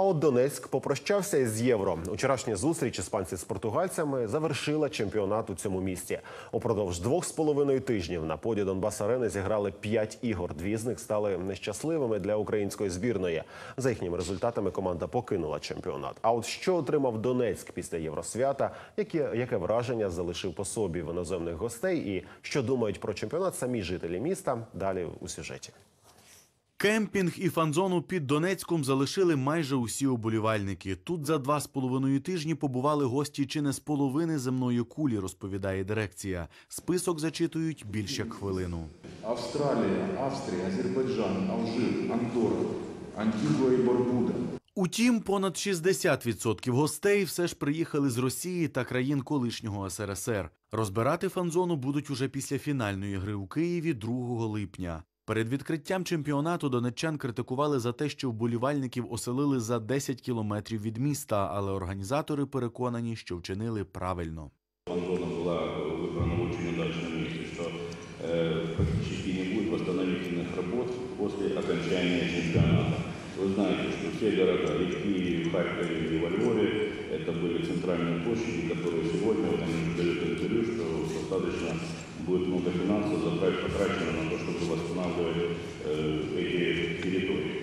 А от Донецьк попрощався із євро. Учорашня зустріч іспанці з португальцями завершила чемпіонат у цьому місті. Упродовж двох з половиною тижнів на поді Донбас Арени зіграли п'ять ігор. Дві з них стали нещасливими для української збірної. За їхніми результатами команда покинула чемпіонат. А от що отримав Донецьк після Євросвята, яке, яке враження залишив по собі в іноземних гостей, і що думають про чемпіонат самі жителі міста? Далі у сюжеті. Кемпінг і фан-зону під Донецьком залишили майже усі оболівальники. Тут за два з половиною тижні побували гості чи не з половини земної кулі, розповідає дирекція. Список зачитують більш як хвилину. Австралия, Австрия, Азербайджан, Алжир, Андорра, Антигуа и Барбуда. Утім, понад 60% гостей все ж приїхали з Росії та країн колишнього СРСР. Розбирати фан-зону будуть уже після фінальної гри у Києві 2 липня. Перед відкриттям чемпіонату донеччан критикували за те, що вболівальників оселили за 10 кілометрів від міста, але організатори переконані, що вчинили правильно. Фан-зона была выбрана в очень удачном месте, что э, практически не будет восстановительных работ после окончания чемпионата. Вы знаете, что все города и в Киеве, и в Харькове, и во Львове это были центральные площади, которые сегодня, вот они дают интервью, что достаточно будет много финансов затрат- потрачено на то, чтобы восстанавливать э, эти территории.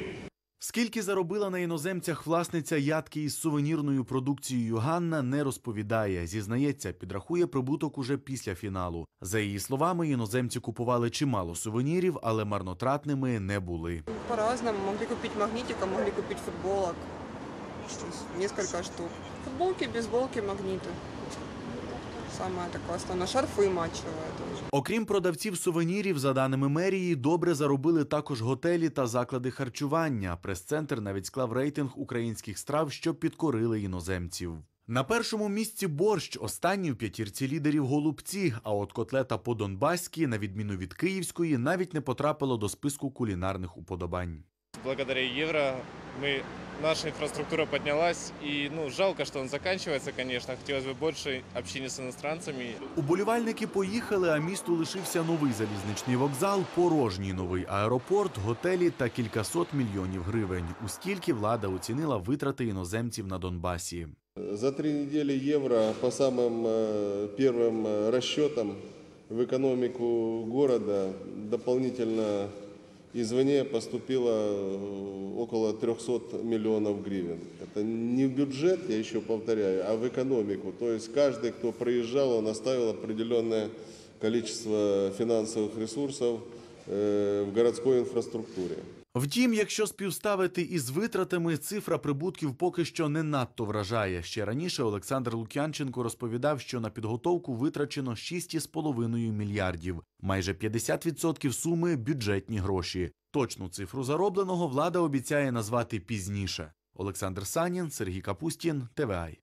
Скільки заробила на іноземцях власниця ядки із сувенірною продукцією Ганна не розповідає. Зізнається, підрахує прибуток уже після фіналу. За її словами, іноземці купували чимало сувенірів, але марнотратними не були. По-разному. Могли купить магнитика, могли купить футболок. То есть Несколько штук. Футболки, бейсболки, магниты. Самое такое основное. Шарфы матчевые тоже. Окрім продавців сувенірів, за даними мерії, добре заробили також готелі та заклади харчування. Прес-центр навіть склав рейтинг українських страв, що підкорили іноземців. На першому місці борщ, останній в п'ятірці лідерів голубці. А от котлета по-донбаськи, на відміну від київської, навіть не потрапило до списку кулінарних уподобань. благодаря евро мы, наша инфраструктура поднялась. И ну, жалко, что он заканчивается, конечно. Хотелось бы больше общения с иностранцами. Уболівальники поїхали, а місту лишився новий залізничний вокзал, порожній новий аеропорт, готелі та кількасот мільйонів гривень. У скільки влада оцінила витрати іноземців на Донбасі. За три недели евро по самым э, первым э, расчетам в экономику города дополнительно извне поступило э, около 300 миллионов гривен. Это не в бюджет, я еще повторяю, а в экономику. То есть каждый, кто приезжал, он оставил определенное количество финансовых ресурсов э, в городской инфраструктуре. Втім, якщо співставити із витратами, цифра прибутків поки що не надто вражає. Ще раніше Олександр Лук'янченко розповідав, що на підготовку витрачено 6,5 мільярдів. Майже 50% суми бюджетні гроші. Точну цифру заробленого влада обіцяє назвати пізніше. Олександр Санін, Сергій Капустін, ТВАЙ.